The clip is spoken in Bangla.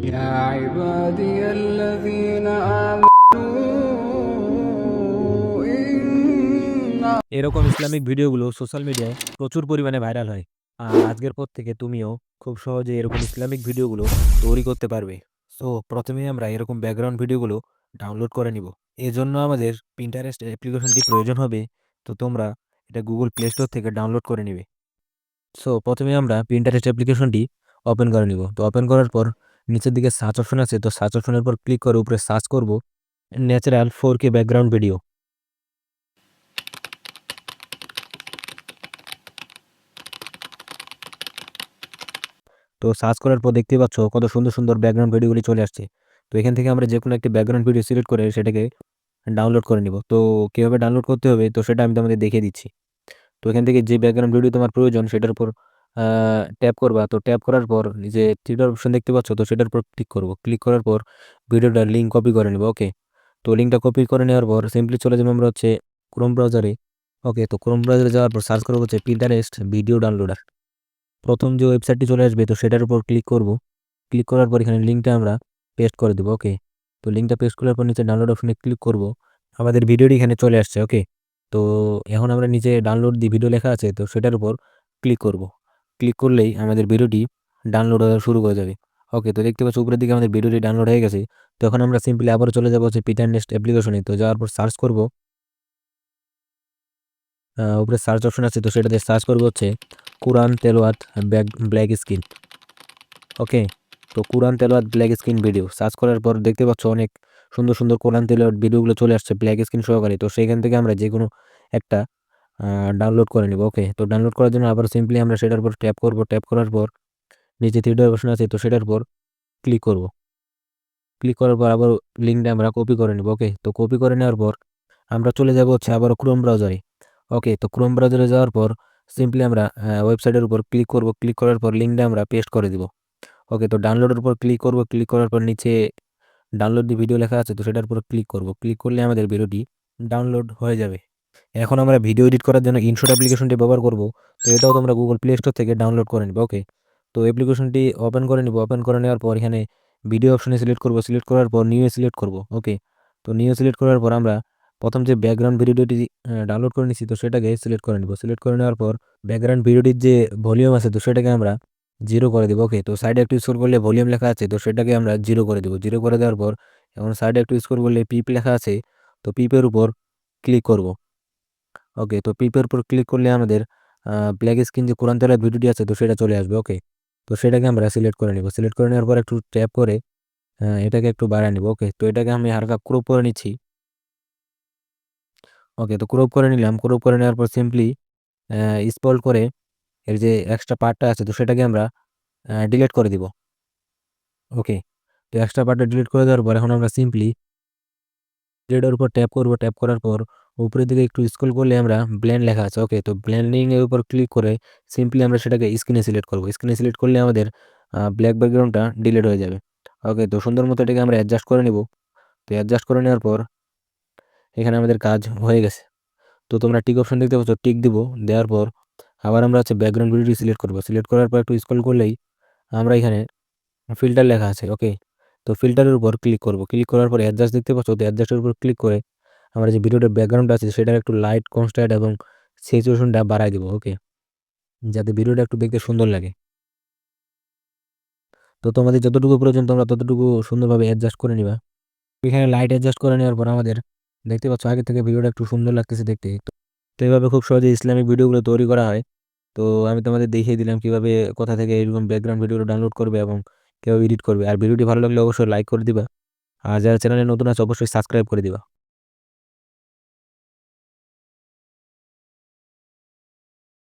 يا عبادي الذين آمنوا إن এরকম ইসলামিক ভিডিওগুলো সোশ্যাল মিডিয়ায় প্রচুর পরিমাণে ভাইরাল হয় আর আজকের পর থেকে তুমিও খুব সহজে এরকম ইসলামিক ভিডিওগুলো তৈরি করতে পারবে সো প্রথমে আমরা এরকম ব্যাকগ্রাউন্ড ভিডিওগুলো ডাউনলোড করে নিব এর জন্য আমাদের পিন্টারেস্ট অ্যাপ্লিকেশনটি প্রয়োজন হবে তো তোমরা এটা গুগল প্লে স্টোর থেকে ডাউনলোড করে নিবে সো প্রথমে আমরা পিন্টারেস্ট অ্যাপ্লিকেশনটি ওপেন করে নিব তো ওপেন করার পর নিচের দিকে সার্চ অপশন আছে, তো সার্চ অপশনের পর ক্লিক করে উপরে সার্চ করব natural four K background video তো সার্চ করার পর দেখতে পাচ্ছ কত সুন্দর সুন্দর ব্যাকগ্রাউন্ড ভিডিওগুলি চলে আসছে। তো এখান থেকে আমরা যে কোনো একটি ব্যাকগ্রাউন্ড ভিডিও সিলেক্ট করে সেটাকে ডাউনলোড করে নিব। তো কীভাবে ডাউনলোড করতে হবে, তো সেটা আমি তোমাদের দেখিয়ে দিচ্ছি। তো এখান থেকে যে ব্যাকগ্রাউন্ড ভিডিও তোমার প্রয়োজন, সেটার উপর ট্যাপ করবা। তো ট্যাপ করার পর যে থ্রিটার অপশন দেখতে পাচ্ছ, তো সেটার উপর ক্লিক করব। ক্লিক করার পর ভিডিওটার লিঙ্ক কপি করে নেব, ওকে? তো লিঙ্কটা কপি করে নেওয়ার পর সিম্পলি চলে যাব আমরা হচ্ছে ক্রোম ব্রাউজারে ওকে? তো ক্রোম ব্রাউজারে যাওয়ার পর সার্চ করব হচ্ছে পিন্টারেস্ট ভিডিও ডাউনলোডার প্রথম যে ওয়েবসাইটটি চলে আসবে, তো সেটার উপর ক্লিক করব। ক্লিক করার পর এখানে লিঙ্কটা আমরা পেস্ট করে দেবো, ওকে? তো লিঙ্কটা পেস্ট করার পর নিচে ডাউনলোড অপশনে ক্লিক করব। আমাদের ভিডিওটি এখানে চলে আসছে, ওকে? তো এখন আমরা নিচে ডাউনলোড দি ভিডিও লেখা আছে, তো সেটার উপর ক্লিক করব। ক্লিক করলেই আমাদের ভিডিওটি ডাউনলোড হওয়া শুরু করে যাবে ওকে তো দেখতে পাচ্ছি উপরের দিকে আমাদের ভিডিওটি ডাউনলোড হয়ে গেছে। তো এখন আমরা সিম্পলি আবারও চলে যাব হচ্ছে পিটার নেক্সট অ্যাপ্লিকেশনে তো যাওয়ার পর সার্চ করব। উপরে সার্চ অপশন আছে, তো সেটাতে সার্চ করব হচ্ছে কোরআন তেলোয়াত ব্যাক ব্ল্যাক স্ক্রিন ওকে তো কোরআন তেলোয়াত ব্ল্যাক স্ক্রিন ভিডিও সার্চ করার পর দেখতে পাচ্ছ অনেক সুন্দর সুন্দর কোরআন তেলোয়াত ভিডিওগুলো চলে আসছে ব্ল্যাক স্ক্রিন সহকারে। তো সেখান থেকে আমরা যে কোনো একটা ডাউনলোড করে নিব ওকে তো ডাউনলোড করার জন্য আবার সিম্পলি আমরা সেটার উপর ট্যাপ করব ট্যাপ করার পর নিচে থ্রিডি অপশন আছে, তো সেটার উপর ক্লিক করব। ক্লিক করার পর আবার লিঙ্কটা আমরা কপি করে নেব ওকে তো কপি করে নেওয়ার পর আমরা চলে যাব হচ্ছে আবার ক্রোম ব্রাউজারে ওকে তো ক্রোম ব্রাউজারে যাওয়ার পর সিম্পলি আমরা ওয়েবসাইটের উপর ক্লিক করব ক্লিক করার পর লিঙ্কটা আমরা পেস্ট করে দিব ওকে তো ডাউনলোডের উপর ক্লিক করব ক্লিক করার পর নিচে ডাউনলোড দি ভিডিও লেখা আছে, তো সেটার উপর ক্লিক করব। ক্লিক করলে আমাদের ভিডিওটি ডাউনলোড হয়ে যাবে। এখন আমরা ভিডিও এডিট করার জন্য ইনশট অ্যাপ্লিকেশনটি ব্যবহার করব। তো এটাও তোমরা গুগল প্লে স্টোর থেকে ডাউনলোড করে নিবে ওকে তো অ্যাপ্লিকেশনটি ওপেন করে নিব। ওপেন করে নেওয়ার পর এখানে ভিডিও অপশনে সিলেক্ট করব। সিলেক্ট করার পর নিউ সিলেক্ট করব ওকে তো নিউ সিলেক্ট করার পর আমরা প্রথম যে ব্যাকগ্রাউন্ড ভিডিওটি ডাউনলোড করে নিচ্ছি তো সেটাকে সিলেক্ট করে নিব। সিলেক্ট করে নেওয়ার পর ব্যাকগ্রাউন্ড ভিডিওটির যে ভলিউম আছে, তো সেটাকে আমরা জিরো করে দেবো ওকে তো সাইডে একটু স্কোর করলে ভলিউম লেখা আছে, তো সেটাকে আমরা জিরো করে দেবো। জিরো করে দেওয়ার পর এখন সাইডে একটু স্কোর করলে পিপ লেখা আছে, তো পিপের উপর ক্লিক করব। ওকে তো পিপের উপর ক্লিক করলে আমাদের ব্ল্যাক স্ক্রিন যে কোরআন তেলার ভিডিওটি আছে, তো সেটা চলে আসবে ওকে তো সেটাকে আমরা সিলেক্ট করে নিব। সিলেক্ট করে নেওয়ার পর একটু ট্যাপ করে এটাকে একটু বাড়ায় নিব ওকে তো এটাকে আমি হালকা ক্রপ করে নিচ্ছি। ওকে তো ক্রপ করে নিলাম। ক্রপ করে নেওয়ার পর সিম্পলি স্পল করে এর যে এক্সট্রা পার্টটা আছে, তো সেটাকে আমরা ডিলিট করে দিব। ওকে তো এক্সট্রা পার্টটা ডিলিট করে দেওয়ার পর এখন আমরা সিম্পলি থ্রেডের উপর ট্যাপ করব। ট্যাপ করার পর উপরের দিকে একটু স্ক্রল করলে আমরা ব্ল্যান্ড লেখা আছে। ওকে তো ব্ল্যান্ডিং এর উপর ক্লিক করে সিম্পলি আমরা সেটাকে স্ক্রিনে সিলেক্ট করব। স্ক্রিনে সিলেক্ট করলে আমাদের ব্ল্যাক ব্যাকগ্রাউন্ডটা ডিলিট হয়ে যাবে। ওকে তো সুন্দর মতো এটাকে আমরা অ্যাডজাস্ট করে নেব। তো অ্যাডজাস্ট করে নেওয়ার পর এখানে আমাদের কাজ হয়ে গেছে। তো তোমরা টিক অপশন দেখতে পাচ্ছ টিক দিব। দেওয়ার পর আবার আমরা হচ্ছে ব্যাকগ্রাউন্ড ভিডিওটি সিলেক্ট করব। সিলেক্ট করার পর একটু স্ক্রল করলেই আমরা এখানে ফিল্টার লেখা আছে। ওকে তো ফিল্টারের উপর ক্লিক করব। ক্লিক করার পর অ্যাডজাস্ট দেখতে পাচ্ছ, তো অ্যাডজাস্টের উপর ক্লিক করে আমরা যে ভিডিওটার ব্যাকগ্রাউন্ড আছে, সেটার একটু লাইট কনস্ট্যান্ট এবং সিচুয়েশনটা বাড়াই দেবো ওকে যাতে ভিডিওটা একটু দেখতে সুন্দর লাগে। তো তোমাদের যতটুকু প্রয়োজন তোমরা ততটুকু সুন্দরভাবে অ্যাডজাস্ট করে নিবা। এখানে লাইট অ্যাডজাস্ট করে নেওয়ার পর আমাদের দেখতে পাচ্ছ, আগে থেকে ভিডিওটা একটু সুন্দর লাগতেছে দেখতে। তো এইভাবে খুব সহজে ইসলামিক ভিডিওগুলো তৈরি করা হয়। তো আমি তোমাদের দেখিয়ে দিলাম কীভাবে কোথা থেকে এরকম ব্যাকগ্রাউন্ড ভিডিওগুলো ডাউনলোড করবে এবং কেউ এডিট করবে। আর ভিডিওটি ভালো লাগলে অবশ্যই লাইক করে দিবা। আর যারা চ্যানেলে নতুন আছে, অবশ্যই সাবস্ক্রাইব করে দিবা।